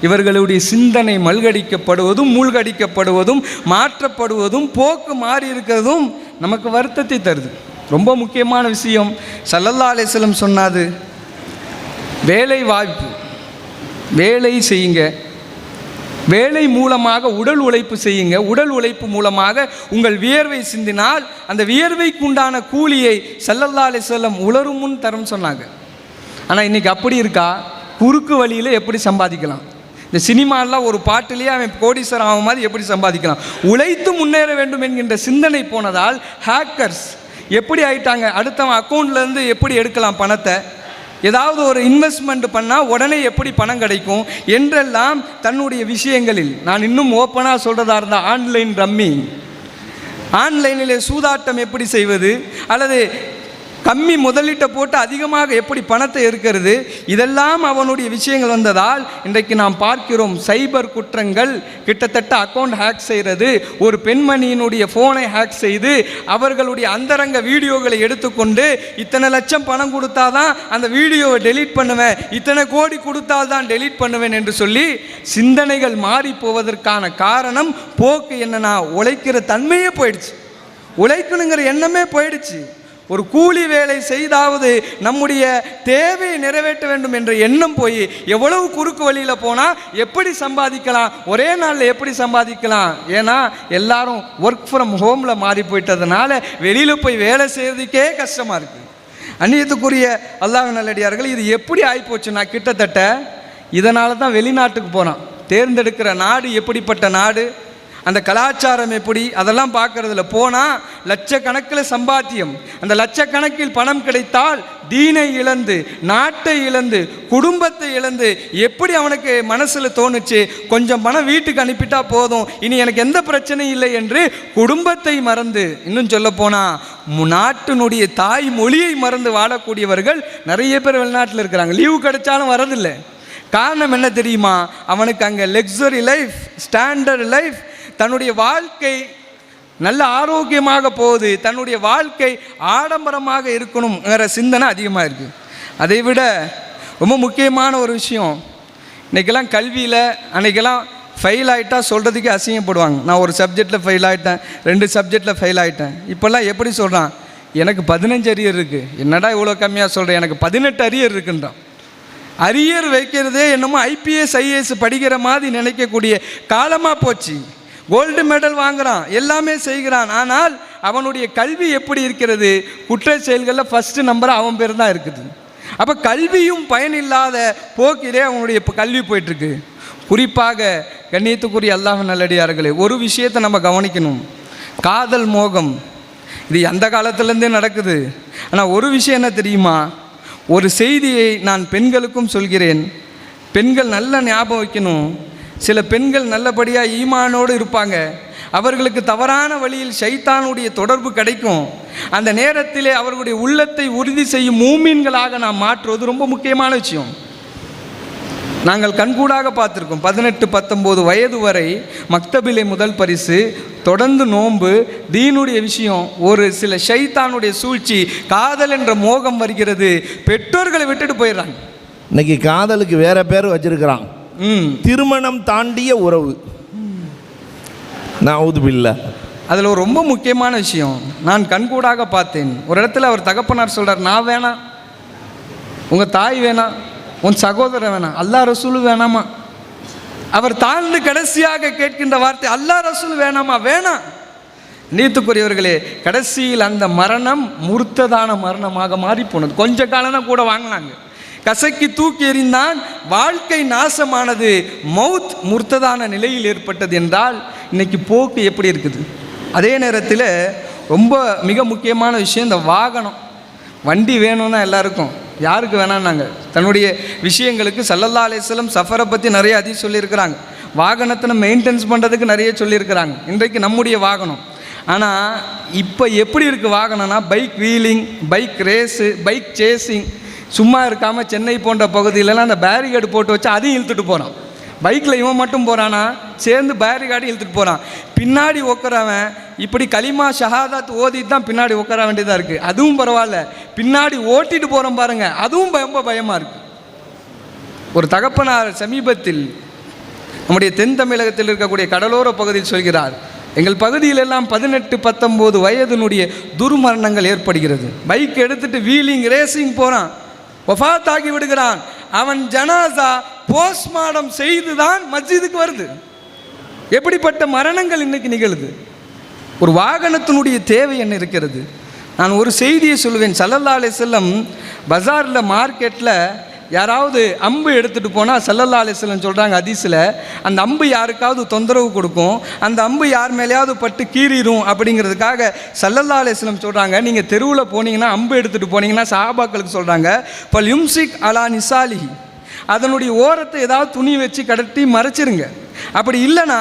இவர்களுடைய சிந்தனை மல்கடிக்கப்படுவதும் மூழ்கடிக்கப்படுவதும் மாற்றப்படுவதும் போக்கு மாறி இருக்கிறதும் நமக்கு வருத்தத்தை தருது. ரொம்ப முக்கியமான விஷயம் சல்லல்லா அலிஸ்லம் சொன்னாது வேலை வாய்ப்பு வேலை செய்யுங்க. வேலை மூலமாக உடல் உழைப்பு செய்யுங்க. உடல் உழைப்பு மூலமாக உங்கள் வியர்வை சிந்தினால் அந்த வியர்வைக்கு உண்டான கூலியை சல்லல்லா அலிசல்லம் உலரும் முன் தரும் சொன்னாங்க. ஆனால் இன்றைக்கி அப்படி இருக்கா? குறுக்கு வழியில் எப்படி சம்பாதிக்கலாம்? இந்த சினிமாலாம் ஒரு பாட்டிலேயே அவன் கோடீஸ்வரன் ஆகும் மாதிரி எப்படி சம்பாதிக்கலாம்? உழைத்து முன்னேற வேண்டும் என்கின்ற சிந்தனை போனதால் ஹேக்கர்ஸ் எப்படி ஆயிட்டாங்க? அடுத்தவன் அக்கௌண்ட்லேருந்து எப்படி எடுக்கலாம் பணத்தை? ஏதாவது ஒரு இன்வெஸ்ட்மெண்ட் பண்ணால் உடனே எப்படி பணம் கிடைக்கும்? என்றெல்லாம் தன்னுடைய விஷயங்களில். நான் இன்னும் ஓப்பனாக சொல்கிறதா இருந்தால் ஆன்லைன் ரம்மி ஆன்லைனில் சூதாட்டம் எப்படி செய்வது? அல்லது கம்மி முதலீட்டை போட்டு அதிகமாக எப்படி பணத்தை இருக்கிறது இதெல்லாம் அவனுடைய விஷயங்கள் வந்ததால் இன்றைக்கு நாம் பார்க்கிறோம் சைபர் குற்றங்கள் கிட்டத்தட்ட அக்கௌண்ட் ஹேக் செய்கிறது. ஒரு பெண்மணியினுடைய ஃபோனை ஹேக் செய்து அவர்களுடைய அந்தரங்க வீடியோகளை எடுத்துக்கொண்டு இத்தனை லட்சம் பணம் கொடுத்தாதான் அந்த வீடியோவை டெலீட் பண்ணுவேன். இத்தனை கோடி கொடுத்தால் தான் டெலீட் பண்ணுவேன் என்று சொல்லி சிந்தனைகள் மாறி போவதற்கான காரணம் போக்கு என்னன்னா உழைக்கிற தன்மையே போயிடுச்சு. உழைக்கணுங்கிற எண்ணமே போயிடுச்சு. ஒரு கூலி வேலை செய்தாவது நம்முடைய தேவையை நிறைவேற்ற வேண்டும் என்ற எண்ணம் போய் எவ்வளவு குறுக்கு வழியில் போனால் எப்படி சம்பாதிக்கலாம்? ஒரே நாளில் எப்படி சம்பாதிக்கலாம்? ஏன்னா எல்லாரும் ஒர்க் ஃப்ரம் ஹோமில் மாறி போயிட்டதுனால வெளியில் போய் வேலை செய்கிறதுக்கே கஷ்டமாக இருக்குது அந்நியத்துக்குரிய அல்லாஹ் நல்லடியார்கள் இது எப்படி ஆகிப்போச்சுன்னா கிட்டத்தட்ட இதனால தான் வெளிநாட்டுக்கு போகிறான் தேர்ந்தெடுக்கிற நாடு எப்படிப்பட்ட நாடு? அந்த கலாச்சாரம் எப்படி? அதெல்லாம் பார்க்கறதுல போனால் லட்சக்கணக்கில் சம்பாத்தியம். அந்த லட்சக்கணக்கில் பணம் கிடைத்தால் தீனை இழந்து நாட்டை இழந்து குடும்பத்தை இழந்து எப்படி அவனுக்கு மனசில் தோணுச்சு? கொஞ்சம் பணம் வீட்டுக்கு அனுப்பிட்டா போதும். இனி எனக்கு எந்த பிரச்சனையும் இல்லை என்று குடும்பத்தை மறந்து இன்னும் சொல்ல போனால் நாட்டினுடைய தாய் மொழியை மறந்து வாழக்கூடியவர்கள் நிறைய பேர் வெளிநாட்டில் இருக்கிறாங்க. லீவு கிடைச்சாலும் வரதில்லை காரணம் என்ன தெரியுமா? அவனுக்கு அங்கே லக்ஸரி லைஃப் ஸ்டாண்டர்ட் லைஃப் தன்னுடைய வாழ்க்கை நல்ல ஆரோக்கியமாக போகுது தன்னுடைய வாழ்க்கை ஆடம்பரமாக இருக்கணுங்கிற சிந்தனை அதிகமாக இருக்குது அதை விட ரொம்ப முக்கியமான ஒரு விஷயம் இன்றைக்கெல்லாம் கல்வியில் அன்றைக்கெல்லாம் ஃபெயில் ஆகிட்டா சொல்கிறதுக்கே அசிங்கப்படுவாங்க. நான் ஒரு சப்ஜெக்டில் ஃபெயில் ஆகிட்டேன் ரெண்டு சப்ஜெக்டில் ஃபெயில் ஆகிட்டேன் இப்போல்லாம் எப்படி சொல்கிறான் எனக்கு பதினஞ்சு அரியர் இருக்குது என்னடா இவ்வளோ கம்மியாக சொல்கிறேன் எனக்கு பதினெட்டு அரியர் இருக்குன்றான். அரியர் வைக்கிறதே என்னமோ ஐபிஎஸ் ஐஏஎஸ் படிக்கிற மாதிரி நினைக்கக்கூடிய காலமாக போச்சு. கோல்டு மெடல் வாங்குறான் எல்லாமே செய்கிறான். ஆனால் அவனுடைய கல்வி எப்படி இருக்கிறது? குற்ற செயல்களில் ஃபஸ்ட்டு நம்பர் அவன் பேர் தான் இருக்குது. அப்போ கல்வியும் பயனில்லாத போக்கிலே அவனுடைய இப்போ கல்வி போயிட்டுருக்கு. குறிப்பாக கண்ணியத்துக்குரிய அல்லாஹ் நல்லடியார்களே ஒரு விஷயத்தை நம்ம கவனிக்கணும். காதல் மோகம். இது அந்த காலத்துலேருந்தே நடக்குது. ஆனால் ஒரு விஷயம் என்ன தெரியுமா? ஒரு செய்தியை நான் பெண்களுக்கும் சொல்கிறேன். பெண்கள் நல்ல ஞாபகம் வைக்கணும். சில பெண்கள் நல்லபடியாக ஈமானோடு இருப்பாங்க. அவர்களுக்கு தவறான வழியில் ஷைத்தானுடைய தொடர்பு கிடைக்கும். அந்த நேரத்திலே அவர்களுடைய உள்ளத்தை உறுதி செய்யும் மூமீன்களாக நாம் மாற்றுவது ரொம்ப முக்கியமான விஷயம். நாங்கள் கண்கூடாக பார்த்துருக்கோம். பதினெட்டு பத்தொம்போது வயது வரை மக்தபிலே முதல் பரிசு தொடர்ந்து நோன்பு தீனுடைய விஷயம் ஒரு சில ஷைத்தானுடைய சூழ்ச்சி காதல் என்ற மோகம் வருகிறது. பெற்றோர்களை விட்டுட்டு போயிடுறாங்க. இன்னைக்கு காதலுக்கு வேற பேர் வச்சிருக்கிறான் திருமணம் தாண்டிய உறவு. நான் ஊதுபில்ல அதில் ஒரு ரொம்ப முக்கியமான விஷயம். நான் கண்கூடாக பார்த்தேன். ஒரு இடத்துல அவர் தகப்பனார் சொல்றார் நான் வேணாம் உங்கள் தாய் வேணாம் உன் சகோதரன் வேணாம் அல்லா ரசூலு வேணாமா? அவர் தாழ்ந்து கடைசியாக கேட்கின்ற வார்த்தை அல்லா ரசூல் வேணாமா? வேணாம் நீத்துக்குரியவர்களே கடைசியில் அந்த மரணம் முர்த்ததான மரணமாக மாறி போனது கொஞ்ச காலம் தான் கூட வாங்கினாங்க. கசக்கி தூக்கி எறிந்தான். வாழ்க்கை நாசமானது. மவுத் முர்த்ததான நிலையில் ஏற்பட்டது என்றால் இன்னைக்கு போக்கு எப்படி இருக்குது? அதே நேரத்தில் ரொம்ப மிக முக்கியமான விஷயம் இந்த வாகனம். வண்டி வேணும்னா எல்லாருக்கும் யாருக்கு வேணான்னாங்க. தன்னுடைய விஷயங்களுக்கு சல்லல்லா அலிஸ்லம் சஃபரை பற்றி நிறைய அதிகம் சொல்லியிருக்கிறாங்க. வாகனத்தை மெயின்டெனன்ஸ் பண்ணுறதுக்கு நிறைய சொல்லியிருக்கிறாங்க. இன்றைக்கு நம்முடைய வாகனம். ஆனால் இப்போ எப்படி இருக்குது வாகனம்னா bike wheeling bike race bike chasing சும்மா இருக்காமல் சென்னை போன்ற பகுதியிலலாம் அந்த பேரிகேடு போட்டு வச்சு அதையும் இழுத்துட்டு போகிறான் பைக்கில் இவன் மட்டும் போகிறானா சேர்ந்து பேரிகார்டு இழுத்துட்டு போகிறான் பின்னாடி உட்காரவன் இப்படி களிமா ஷஹாதாத் ஓதிட்டு தான் பின்னாடி உட்கார வேண்டியதாக இருக்குது அதுவும் பரவாயில்ல. பின்னாடி ஓட்டிட்டு போகிறோம் பாருங்கள் அதுவும் ரொம்ப பயமாக இருக்குது ஒரு தகப்பனார் சமீபத்தில் நம்முடைய தென் தமிழகத்தில் இருக்கக்கூடிய கடலோர பகுதியில் சொல்கிறார் எங்கள் பகுதியிலெல்லாம் பதினெட்டு பத்தொம்போது வயதினுடைய துர்மரணங்கள் ஏற்படுகிறது. பைக் எடுத்துகிட்டு வீலிங் ரேசிங் போகிறான் ஒஃபாத்தாகி விடுகிறான். அவன் ஜனாசா போஸ்ட்மார்டம் செய்து தான் மஸ்ஜிதுக்கு வருது. எப்படிப்பட்ட மரணங்கள் இன்னைக்கு நிகழுது? ஒரு வாகனத்தினுடைய தேவை என்ன இருக்கிறது? நான் ஒரு செய்தியை சொல்லுவேன் சல்லல்லா அலைஹி செல்லம் பஜாரில் மார்க்கெட்டில் யாராவது அம்பு எடுத்துகிட்டு போனால் சல்லல்லா அலிஸ்லம் சொல்கிறாங்க அதிசில் அந்த அம்பு யாருக்காவது தொந்தரவு கொடுக்கும் அந்த அம்பு யார் மேலேயாவது பட்டு கீறிடும் அப்படிங்கிறதுக்காக சல்லல்லா அலிஸ்லம் சொல்கிறாங்க நீங்கள் தெருவில் போனீங்கன்னா அம்பு எடுத்துகிட்டு போனீங்கன்னா சஹாபாக்களுக்கு சொல்கிறாங்க பல் யும்சிக் அலா நிசாலிஹி. அதனுடைய ஓரத்தை ஏதாவது துணி வச்சு கடட்டி மறைச்சிருங்க. அப்படி இல்லைன்னா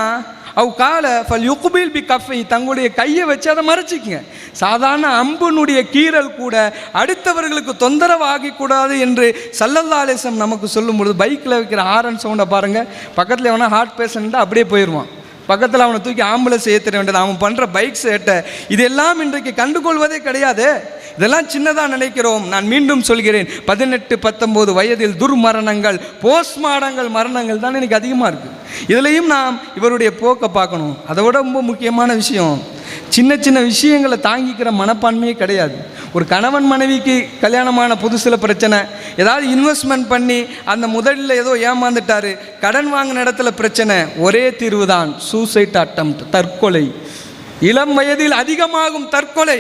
அவ் கால ஃபல் யுக்குபில் பி கஃபை தங்களுடைய கையை வச்சு அதை மறைச்சிக்கங்க. சாதாரண அம்புனுடைய கீறல் கூட அடுத்தவர்களுக்கு தொந்தரவு ஆகக்கூடாது என்று சல்லல்லாலேசம் நமக்கு சொல்லும் பொழுது பைக்கில் வைக்கிற ஆரன் சவுண்டை பாருங்கள் பக்கத்தில் எவனா ஹார்ட் பேஷண்ட்டாக அப்படியே போயிடுவான் பக்கத்தில் அவனை தூக்கி ஆம்புலன்ஸ் ஏற்றிட வேண்டியது. அவன் பண்ணுற பைக் சேட்டை இதெல்லாம் இன்றைக்கு கண்டுகொள்வதே கிடையாது. இதெல்லாம் சின்னதாக நினைக்கிறோம். நான் மீண்டும் சொல்கிறேன். பதினெட்டு பத்தொம்போது வயதில் துர்மரணங்கள் போஸ்ட்மார்டங்கள் மரணங்கள் தான் எனக்கு அதிகமாக இருக்குது இதுலேயும் நாம் இவருடைய போக்கை பார்க்கணும். அதை விட ரொம்ப முக்கியமான விஷயம். சின்ன சின்ன விஷயங்களை தாங்கிக்கிற மனப்பான்மையே கிடையாது. ஒரு கணவன் மனைவிக்கு கல்யாணமான புதுசில் பிரச்சனை ஏதாவது இன்வெஸ்ட்மெண்ட் பண்ணி அந்த முதலில் ஏதோ ஏமாந்துட்டாரு கடன் வாங்கின இடத்துல பிரச்சனை ஒரே தீர்வு தான் சூசைட் அட்டம் தற்கொலை. இளம் வயதில் அதிகமாகும் தற்கொலை.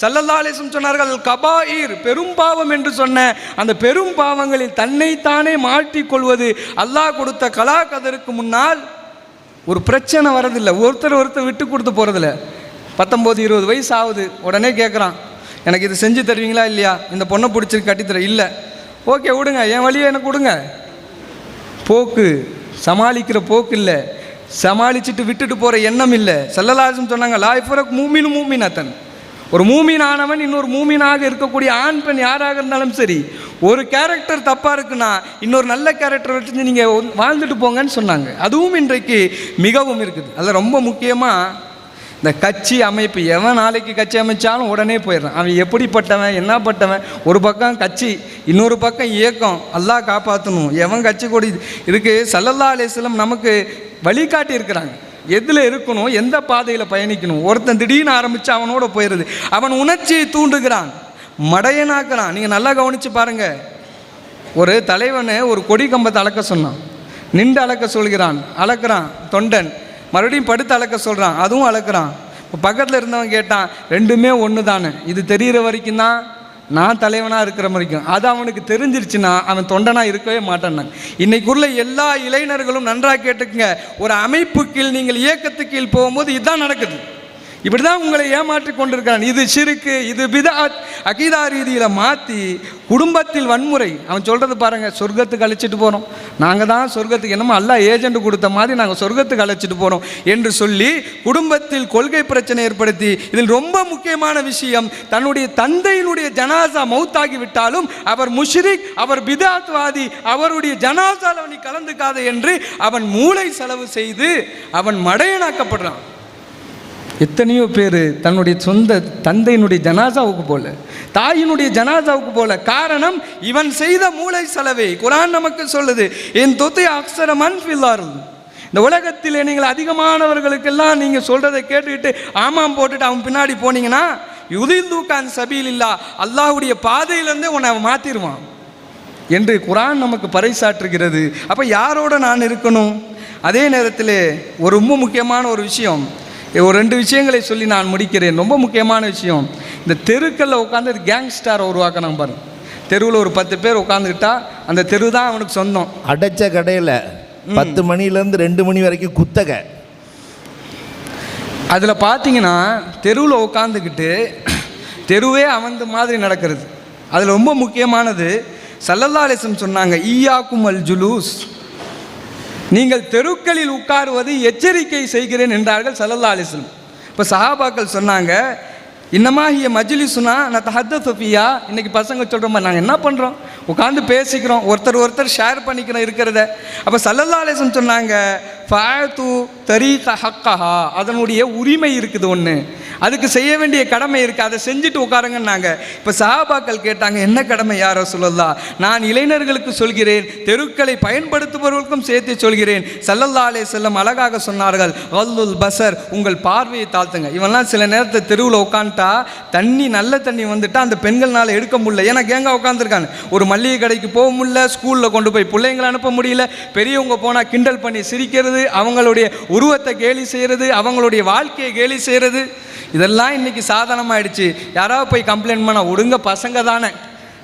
சல்லல்லாலேசம் சொன்னார்கள் கபாயிர் பெரும்பாவம் என்று சொன்ன அந்த பெரும் பாவங்களில் தன்னைத்தானே மாற்றிக்கொள்வது அல்லாஹ் கொடுத்த கலாகதருக்கு முன்னால் ஒரு பிரச்சனை வரதில்லை. ஒருத்தர் ஒருத்தர் விட்டு கொடுத்து போகிறதில்ல பத்தொம்போது இருபது வயசு ஆகுது உடனே கேட்குறான் எனக்கு இது செஞ்சு தருவீங்களா இல்லையா? இந்த பொண்ணை பிடிச்சிருக்கு கட்டித்தர இல்லை. ஓகே விடுங்க. என் வழியை எனக்கு கொடுங்க. போக்கு. சமாளிக்கிற போக்கு இல்லை. சமாளிச்சுட்டு விட்டுட்டு போகிற எண்ணம் இல்லை. செல்லலாசம் சொன்னாங்க லாய்ஃபுரக் மூமின் மூமின் அத்தன் ஒரு மூமின் ஆனவன் இன்னொரு மூமினாக இருக்கக்கூடிய ஆண் பெண் யாராக இருந்தாலும் சரி ஒரு கேரக்டர் தப்பாக இருக்குன்னா இன்னொரு நல்ல கேரக்டர் வச்சு நீங்கள் வாழ்ந்துட்டு போங்கன்னு சொன்னாங்க. அதுவும் இன்றைக்கு மிகவும் இருக்குது. அதில் ரொம்ப முக்கியமாக இந்த கட்சி அமைப்பு எவன் நாளைக்கு கட்சி அமைச்சாலும் உடனே போயிடுறான். அவன் எப்படிப்பட்டவன் என்னப்பட்டவன்? ஒரு பக்கம் கட்சி இன்னொரு பக்கம் இயக்கம். அல்லாஹ் காப்பாற்றணும் எவன் கட்சி கொடி இதுக்கு சல்லல்லா அலிஸ்லம் நமக்கு வழிகாட்டி இருக்கிறாங்க. எதில் இருக்கணும் எந்த பாதையில் பயணிக்கணும்? ஒருத்தன் திடீர்னு ஆரம்பித்து அவனோட போயிடுது. அவன் உணர்ச்சியை தூண்டுகிறான். மடையனாக்குறான். நீங்கள் நல்லா கவனித்து பாருங்கள் ஒரு தலைவனை ஒரு கொடி கம்பத்தை அளக்க சொன்னான். நின்று அளக்க சொல்கிறான். அளக்கிறான். தொண்டன். மறுபடியும் படுத்து அளக்க சொல்கிறான் அதுவும் அளக்குறான் இப்போ பக்கத்தில் இருந்தவன் கேட்டான் ரெண்டுமே ஒன்று தானே இது தெரிகிற வரைக்கும் தான் நான் தலைவனாக இருக்கிற வரைக்கும். அது அவனுக்கு தெரிஞ்சிருச்சுன்னா அவன் தொண்டனாக இருக்கவே மாட்டான் இன்னைக்குள்ள எல்லா இளைஞர்களும் நன்றாக கேட்டுக்குங்க. ஒரு அமைப்பு கீழ் நீங்கள் இயக்கத்து கீழ் போகும்போது இதுதான் நடக்குது. இப்படி தான் உங்களை ஏமாற்றி கொண்டிருக்கான் இது சிறுக்கு இது பிதாத். அகீதா ரீதியில் மாற்றி குடும்பத்தில் வன்முறை. அவன் சொல்கிறது பாருங்கள் சொர்க்கத்துக்கு அழைச்சிட்டு போகிறோம் நாங்கள் தான் சொர்க்கத்துக்கு என்னமோ எல்லா ஏஜென்ட் கொடுத்த மாதிரி நாங்கள் சொர்க்கத்துக்கு அழைச்சிட்டு போகிறோம் என்று சொல்லி குடும்பத்தில் கொள்கை பிரச்சனை ஏற்படுத்தி இதில் ரொம்ப முக்கியமான விஷயம் தன்னுடைய தந்தையினுடைய ஜனாசா மௌத்தாகி விட்டாலும் அவர் முஷ்ரிக் அவர் பிதாத்வாதி அவருடைய ஜனாசாவில் நீ கலந்துக்காத என்று அவன் மூளை செலவு செய்து அவன் மடையனாக்கப்படுறான். எத்தனையோ பேர் தன்னுடைய சொந்த தந்தையினுடைய ஜனாசாவுக்கு போல தாயினுடைய ஜனாசாவுக்கு போல. காரணம் இவன் செய்த மூளை செலவை. குரான் நமக்கு சொல்லுது என் தொத்தை அக்ஷர மண்பில்லாரும் இந்த உலகத்தில் நீங்கள் அதிகமானவர்களுக்கெல்லாம் நீங்கள் சொல்கிறதை கேட்டுக்கிட்டு ஆமாம் போட்டுட்டு அவன் பின்னாடி போனீங்கன்னா யுதிந்தூக்கான் சபீல் இல்லா அல்லாஹ்வுடைய பாதையிலேருந்தே உன்னை அவன் மாற்றிடுவான் என்று குரான் நமக்கு பறைசாற்றுகிறது. அப்போ யாரோட நான் இருக்கணும்? அதே நேரத்தில் ஒரு ரொம்ப முக்கியமான ஒரு விஷயம் ஒரு ரெண்டு விஷயங்களை சொல்லி நான் முடிக்கிறேன். ரொம்ப முக்கியமான விஷயம். இந்த தெருக்களில் உட்காந்து கேங்ஸ்டாரை உருவாக்கணும் பாருங்க தெருவில் ஒரு பத்து பேர் உட்காந்துக்கிட்டா அந்த தெரு தான் அவனுக்கு சொந்தம். அடைச்ச கடையில் பத்து மணிலேருந்து ரெண்டு மணி வரைக்கும் குத்தகை. அதில் பார்த்தீங்கன்னா தெருவில் உட்காந்துக்கிட்டு தெருவே அவந்த மாதிரி நடக்கிறது. அதில் ரொம்ப முக்கியமானது சல்லல்லாலேசம் சொன்னாங்க ஈயாக்கும் அல் ஜுலூஸ் நீங்கள் தெருக்களில் உட்காருவது எச்சரிக்கை செய்கிறேன் என்றார்கள் சல்லல்லா அலிஸ்லம் இப்போ சஹாபாக்கள் சொன்னாங்க இன்னமாகிய மஜ்லிசுனா நான் தஹத்த சொஃபியா இன்றைக்கி பசங்க சொல்கிறோம் நாங்கள் என்ன பண்ணுறோம் உட்காந்து பேசிக்கிறோம் ஒருத்தர் ஒருத்தர் ஷேர் பண்ணிக்கிறோம் இருக்கிறத. அப்போ சல்லல்லா அலிஸ்லம் சொன்னாங்க ஃபாத்து தரீக ஹக்கஹா. அதனுடைய உரிமை இருக்குது ஒன்று அதுக்கு செய்ய வேண்டிய கடமை இருக்குது அதை செஞ்சுட்டு உட்காருங்கன்னாங்க. இப்போ சஹாபாக்கள் கேட்டாங்க என்ன கடமை யாரோ சொல்லலாம் நான் இளைஞர்களுக்கு சொல்கிறேன் தெருக்களை பயன்படுத்துபவர்களுக்கும் சேர்த்து சொல்கிறேன். சல்லல்லா அலே செல்லம் அழகாக சொன்னார்கள் வல்லுல் பசர் உங்கள் பார்வையை தாழ்த்துங்க. இவன்லாம் சில நேரத்தை தெருவில் உட்காந்துட்டா தண்ணி நல்ல தண்ணி வந்துட்டா அந்த பெண்கள்னால் எடுக்க முடியல. ஏன்னா கேங்காக உட்காந்துருக்காங்க ஒரு மளிகை கடைக்கு போக முடியல ஸ்கூலில் கொண்டு போய் பிள்ளைங்களை அனுப்ப முடியல. பெரியவங்க போனால் கிண்டல் பண்ணி சிரிக்கிறது அவங்களுடைய உருவத்தை கேலி செய்கிறது அவங்களுடைய வாழ்க்கையை கேலி செய்கிறது. இதெல்லாம் இன்னைக்கு சாதனமாகிடுச்சு யாராவது போய் கம்ப்ளைண்ட் பண்ண ஒடுங்க பசங்க தானே.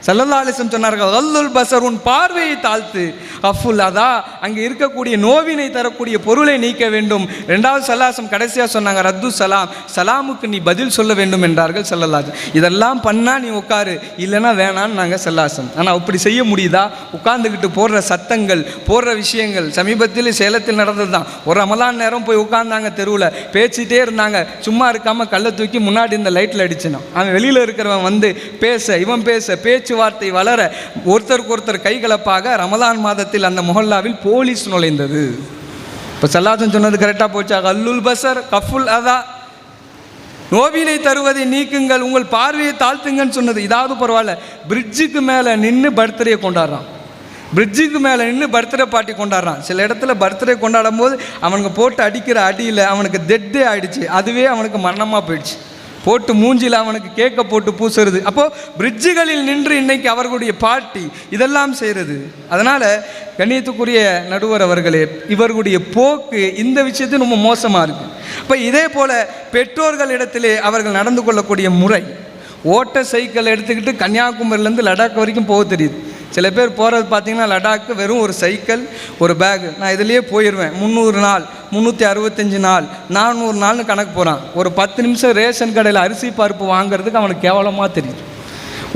சல்லல்லாலிசம் சொன்னார்கள் அல்லுல் பசர் உன் பார்வையை தாழ்த்து. அஃபுல் அதா அங்கே இருக்கக்கூடிய நோவினை தரக்கூடிய பொருளை நீக்க வேண்டும். ரெண்டாவது சல்லாசம் கடைசியாக சொன்னாங்க ரத்து சலாம் சலாமுக்கு நீ பதில் சொல்ல வேண்டும் என்றார்கள் சல்லல்லாசம் இதெல்லாம் பண்ணால் நீ உட்காரு இல்லைன்னா வேணான்னு நாங்கள் செல்லாசம் ஆனால் அப்படி செய்ய முடியுதா? உட்காந்துக்கிட்டு போடுற சத்தங்கள் போடுற விஷயங்கள் சமீபத்தில் சேலத்தில் நடந்தது தான். ஒரு ரமலான் நேரம் போய் உட்காந்தாங்க தெருவில் பேசிட்டே இருந்தாங்க. சும்மா இருக்காமல் கல்லை தூக்கி முன்னாடி இந்த லைட்டில் அடிச்சினான். அவன் வெளியில் இருக்கிறவன் வந்து பேச இவன் பேச பேச்சு பேச்சுவார்த்தை வளர ஒருத்தருக்கு ஒருத்தர் கைகலப்பாக ரமதான் மாதத்தில் அந்த மொஹல்லாவில் போலீஸ் நுழைந்தது. இப்போ சல்லாசன் சொன்னது கரெக்டாக போச்சா? அல்லுல் பசர் கஃபுல் அதா. நோவினை தருவதை நீக்குங்கள் உங்கள் பார்வையை தாழ்த்துங்கன்னு சொன்னது. இதாவது பரவாயில்ல பிரிட்ஜுக்கு மேலே நின்று பர்த்டே கொண்டாடுறான். பிரிட்ஜுக்கு மேலே நின்று பர்த்டே பார்ட்டி கொண்டாடுறான். சில இடத்துல பர்த்டே கொண்டாடும் போது அவனுக்கு போட்டு அடிக்கிற அடியில் அவனுக்கு டெட்டே ஆயிடுச்சு. அதுவே அவனுக்கு மரணமாக போயிடுச்சு. போட்டு மூஞ்சில் அவனுக்கு கேட்க போட்டு பூசுறது. அப்போது பிரிட்ஜுகளில் நின்று இன்னைக்கு அவர்களுடைய பார்ட்டி இதெல்லாம் செய்கிறது அதனால் கண்ணியத்துக்குரிய நடுவர் அவர்களே இவர்களுடைய போக்கு இந்த விஷயத்தில் ரொம்ப மோசமாக இருக்குது இப்போ இதே போல் பெற்றோர்களிடத்திலே அவர்கள் நடந்து கொள்ளக்கூடிய முறை ஓட்ட சைக்கிள் எடுத்துக்கிட்டு கன்னியாகுமரியிலேருந்து லடாக் வரைக்கும் போக தெரியுது. சில பேர் போகிறது பார்த்தீங்கன்னா லடாக்கு வெறும் ஒரு சைக்கிள் ஒரு பேகு நான் இதுலேயே போயிடுவேன் முந்நூறு நாள் முந்நூற்றி அறுபத்தஞ்சு நாள் நானூறு நாள்னு கணக்கு போகிறான் ஒரு பத்து நிமிஷம் ரேஷன் கடையில் அரிசி பருப்பு வாங்குறதுக்கு அவனுக்கு கேவலமாக தெரியும்.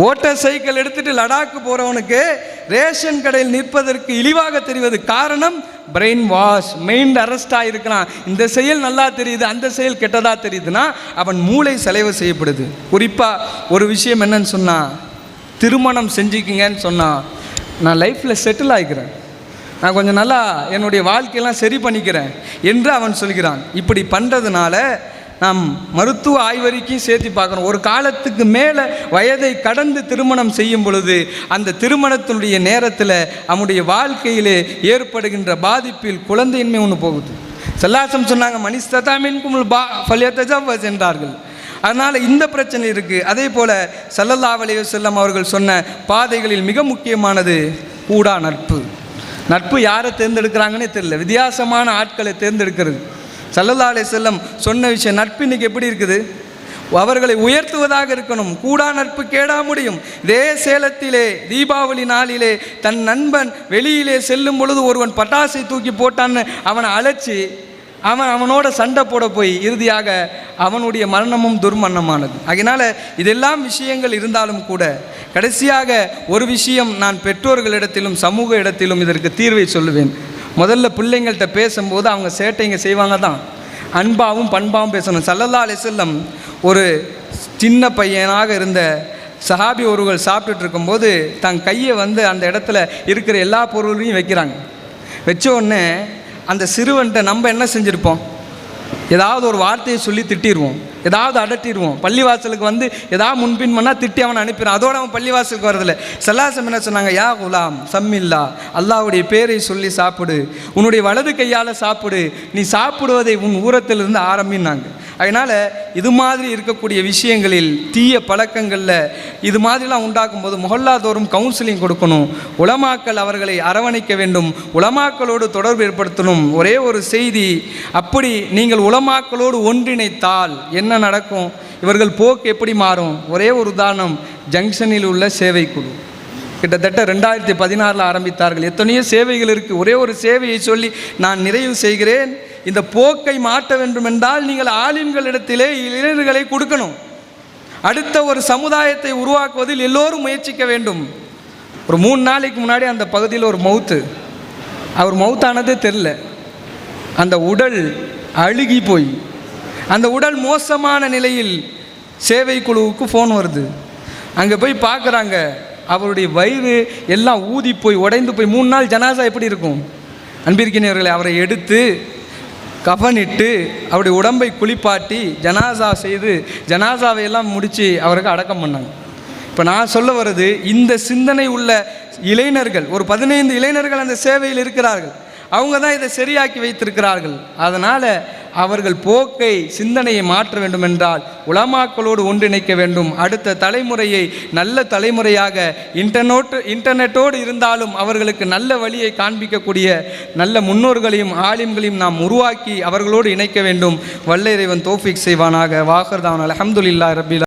ஓட்ட சைக்கிள் எடுத்துட்டு லடாக்கு போகிறவனுக்கு ரேஷன் கடையில் நிற்பதற்கு இழிவாக தெரிவது காரணம் பிரெயின் வாஷ் மெயின் அரெஸ்ட் ஆகிருக்கலாம் இந்த செயல் நல்லா தெரியுது அந்த செயல் கெட்டதாக தெரியுதுன்னா அவன் மூளை செலவு செய்யப்படுது. குறிப்பாக ஒரு விஷயம் என்னன்னு சொன்னால் திருமணம் செஞ்சுக்கிங்கன்னு சொன்னால் நான் லைஃப்பில் செட்டில் ஆகிக்கிறேன் நான் கொஞ்சம் நல்லா என்னுடைய வாழ்க்கையெல்லாம் சரி பண்ணிக்கிறேன் என்று அவன் சொல்கிறான். இப்படி பண்ணுறதுனால நாம் மருத்துவ ஆய்வறிக்கையும் சேர்த்து பார்க்கணும். ஒரு காலத்துக்கு மேலே வயதை கடந்து திருமணம் செய்யும் பொழுது அந்த திருமணத்தினுடைய நேரத்தில் அவனுடைய வாழ்க்கையிலே ஏற்படுகின்ற பாதிப்பில் குழந்தையின்மை ஒன்று போகுது. செல்லாசம் சொன்னாங்க மனிஸ்ததாமின் குமுல் பா ஃபலியத்தஜவஸ் என்றார்கள். அதனால் இந்த பிரச்சனை இருக்குது அதே போல் சல்லல்லா அலைஹி அவர்கள் சொன்ன பாதைகளில் மிக முக்கியமானது கூடா நட்பு. நட்பு யாரை தேர்ந்தெடுக்கிறாங்கன்னே தெரியல. வித்தியாசமான ஆட்களை தேர்ந்தெடுக்கிறது. சல்லல்லா அலைஹி சொன்ன விஷயம் நட்பு இன்னைக்கு எப்படி இருக்குது? அவர்களை உயர்த்துவதாக இருக்கணும். கூடா நட்பு கேடா முடியும். இதே சேலத்திலே தீபாவளி நாளிலே தன் நண்பன் வெளியிலே செல்லும் பொழுது ஒருவன் பட்டாசை தூக்கி போட்டான்னு அவனை அழைச்சி அவன் அவனோட சண்டை போட போய் இறுதியாக அவனுடைய மரணமும் துர்மரணமானது. அதனால் இதெல்லாம் விஷயங்கள் இருந்தாலும் கூட கடைசியாக ஒரு விஷயம் நான் பெற்றோர்களிடத்திலும் சமூக இடத்திலும் இதற்கு தீர்வை சொல்லுவேன். முதல்ல பிள்ளைங்கள்கிட்ட பேசும்போது அவங்க சேட்டைங்க செய்வாங்க தான். அன்பாவும் பண்பாவும் பேசணும். சல்லல்லா அலிசல்லம் ஒரு சின்ன பையனாக இருந்த சஹாபி ஒருவர் சாப்பிட்டுட்டு இருக்கும்போது தன் கையை வந்து அந்த இடத்துல இருக்கிற எல்லா பொருளையும் வைக்கிறாங்க. வச்ச உடனே அந்த சிறுவன்கிட்ட நம்ம என்ன செஞ்சுருப்போம்? ஏதாவது ஒரு வார்த்தையை சொல்லி திட்டிடுவோம் ஏதாவது அடட்டிடுவோம் பள்ளிவாசலுக்கு வந்து ஏதாவது முன்பின் பண்ணால் திட்டி அவனை அனுப்பிடுவோம் அதோட அவன் பள்ளிவாசலுக்கு வரதில்ல செல்லாசம் என்ன சொன்னாங்க? யா குலாம் சம்மில்லா அல்லாவுடைய பேரை சொல்லி சாப்பிடு. உன்னுடைய வலது கையால் சாப்பிடு. நீ சாப்பிடுவதை உன் ஊரத்திலிருந்து ஆரம்பின்னாங்க. அதனால் இது மாதிரி இருக்கக்கூடிய விஷயங்களில் தீய பழக்கங்களில் இது மாதிரிலாம் உண்டாக்கும் போது முகல்லாதோறும் கவுன்சிலிங் கொடுக்கணும். உலமாக்கள் அவர்களை அரவணைக்க வேண்டும். உலமாக்களோடு தொடர்பு ஏற்படுத்தணும். ஒரே ஒரு செய்தி அப்படி நீங்கள் உலமாக்களோடு ஒன்றிணைத்தால் என்ன நடக்கும்? இவர்கள் போக்கு எப்படி மாறும்? ஒரே ஒரு உதாரணம் ஜங்ஷனில் உள்ள சேவை குழு கிட்டத்தட்ட ரெண்டாயிரத்தி பதினாறில் ஆரம்பித்தார்கள். எத்தனையோ சேவைகள் இருக்குது ஒரே ஒரு சேவையை சொல்லி நான் நிறைவு செய்கிறேன். இந்த போக்கை மாற்ற வேண்டும் என்றால் நீங்கள் ஆலிம்களிடத்திலே இளைஞர்களை கொடுக்கணும். அடுத்த ஒரு சமுதாயத்தை உருவாக்குவதில் எல்லோரும் முயற்சிக்க வேண்டும். ஒரு மூணு நாளைக்கு முன்னாடி அந்த பகுதியில் ஒரு மவுத்து. அவர் மவுத்தானதே தெரில அந்த உடல் அழுகி போய். அந்த உடல் மோசமான நிலையில் சேவை குழுவுக்கு ஃபோன் வருது. அங்கே போய் பார்க்குறாங்க. அவருடைய வயிறு எல்லாம் ஊதி போய் உடைந்து போய் மூணு நாள் ஜனாசா எப்படி இருக்கும்? அன்பிருக்கிறவர்களை அவரை எடுத்து கஃனிட்டு அப்படி உடம்பை குளிப்பாட்டி ஜனாசா செய்து ஜனாசாவை எல்லாம் முடித்து அவருக்கு அடக்கம் பண்ணாங்க. இப்போ நான் சொல்ல வர்றது இந்த சிந்தனை உள்ள இளைஞர்கள் ஒரு பதினைந்து இளைஞர்கள் அந்த சேவையில் இருக்கிறார்கள். அவங்க தான் இதை சரியாக்கி வைத்திருக்கிறார்கள். அதனால் அவர்கள் போக்கை சிந்தனையை மாற்ற வேண்டும் என்றால் உலமாக்களோடு ஒன்றிணைக்க வேண்டும். அடுத்த தலைமுறையை நல்ல தலைமுறையாக இன்டர்நோட் இன்டர்நெட்டோடு இருந்தாலும் அவர்களுக்கு நல்ல வழியை காண்பிக்கக்கூடிய நல்ல முன்னோர்களையும் ஆலிம்களையும் நாம் உருவாக்கி அவர்களோடு இணைக்க வேண்டும். வல்ல இறைவன் தோஃபிக் செய்வானாக. வாகர்தான் அலமதுல்லா ரபிலா